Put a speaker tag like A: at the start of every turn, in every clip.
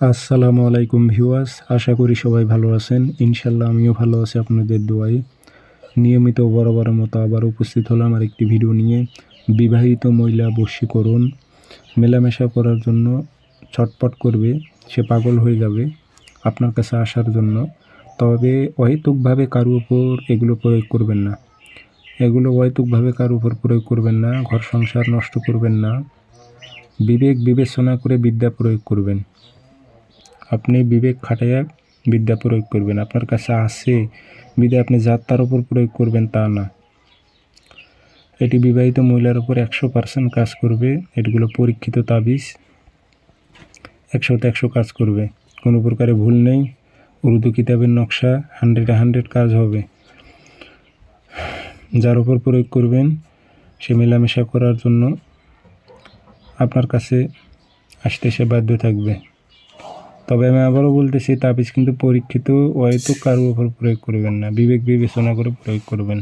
A: আসসালামু আলাইকুম ভিউয়ার্স, আশা করি সবাই ভালো আছেন। ইনশাল্লাহ আমিও ভালো আছি আপনাদের দোয়ায়। নিয়মিত বরাবরের মতো আবার উপস্থিত হলাম আর একটি ভিডিও নিয়ে। বিবাহিত মহিলা বশীকরণ মেলামেশা করার জন্য ছটপট করবে, সে পাগল হয়ে যাবে আপনার কাছে আসার জন্য। তবে অহেতুকভাবে কারও উপর এগুলো প্রয়োগ করবেন না। এগুলো অহেতুকভাবে কারও উপর প্রয়োগ করবেন না, ঘর সংসার নষ্ট করবেন না। বিবেক বিবেচনা করে বিদ্যা প্রয়োগ করবেন। আপনি বিবেক খাটাইয়া বিদ্যা প্রয়োগ করবেন। আপনার কাছে আছে বিদ্যা, আপনি যার তার উপর প্রয়োগ করবেন তা না। এটি বিবাহিত মহিলার উপর একশো পার্সেন্ট কাজ করবে। এটিগুলো পরীক্ষিত তাবিজ। একশোতে একশো কাজ করবে। কোনো প্রকারে ভুল নেই। উর্দু কিতাবের নকশা হান্ড্রেডে হান্ড্রেড কাজ হবে। যার উপর প্রয়োগ করবেন, সে মেলামেশা করার জন্য আপনার কাছে আসতে সে বাধ্য থাকবে। তবে আমি আবারও বলতেছি, তাবিজ কিন্তু পরীক্ষিত হয়তো কারোর উপর প্রয়োগ করবেন না। বিবেক বিবেচনা করে প্রয়োগ করবেন।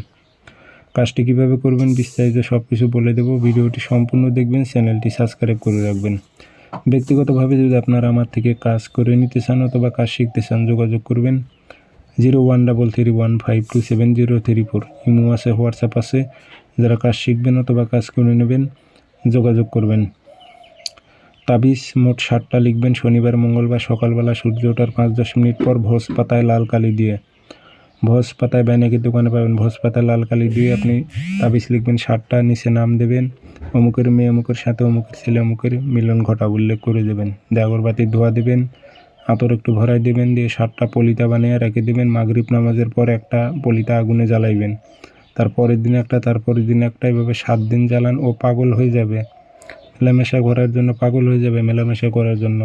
A: কাজটি কীভাবে করবেন বিস্তারিত সব কিছু বলে দেবো। ভিডিওটি সম্পূর্ণ দেখবেন, চ্যানেলটি সাবস্ক্রাইব করে রাখবেন। ব্যক্তিগতভাবে যদি আপনারা আমার থেকে কাজ করে নিতে চান অথবা কাজ শিখতে চান, যোগাযোগ করবেন। Zero one double three one five two seven zero three four. Imo আছে, হোয়াটসঅ্যাপ আছে। যারা কাজ শিখবেন অথবা কাজ করে নেবেন, যোগাযোগ করবেন। তাবিজ, মোট ষাটটা লিখবেন শনিবার, মঙ্গলবার সকালবেলা, সূর্য ওঠার পাঁচ দশ মিনিট পর ভোজ পাতায় লাল কালি দিয়ে। ভোজ পাতায় বাইনাকির দোকানে পাবেন ভোজ পাতায় লাল কালি দিয়ে আপনি তাবিজ লিখবেন ষাটটা নিচে নাম দেবেন, অমুকের মেয়ে, অমুকের সাথে, অমুকের ছেলে, অমুকের মিলন ঘটা উল্লেখ করে দেবেন। দিয়ে আগরবাতি ধোয়া দেবেন, আতর একটু ভরাই দেবেন, দিয়ে সাতটা পলিতা বানিয়ে রেখে দেবেন, মাগরিব নামাজের পর একটা পলিতা আগুনে জ্বালাইবেন। তারপরের দিন একটা তারপরের দিন একটা, এভাবে সাত দিন জ্বালান ও পাগল হয়ে যাবে। মেলামেশা করার জন্য পাগল হয়ে যাবে মেলামেশা করার জন্য।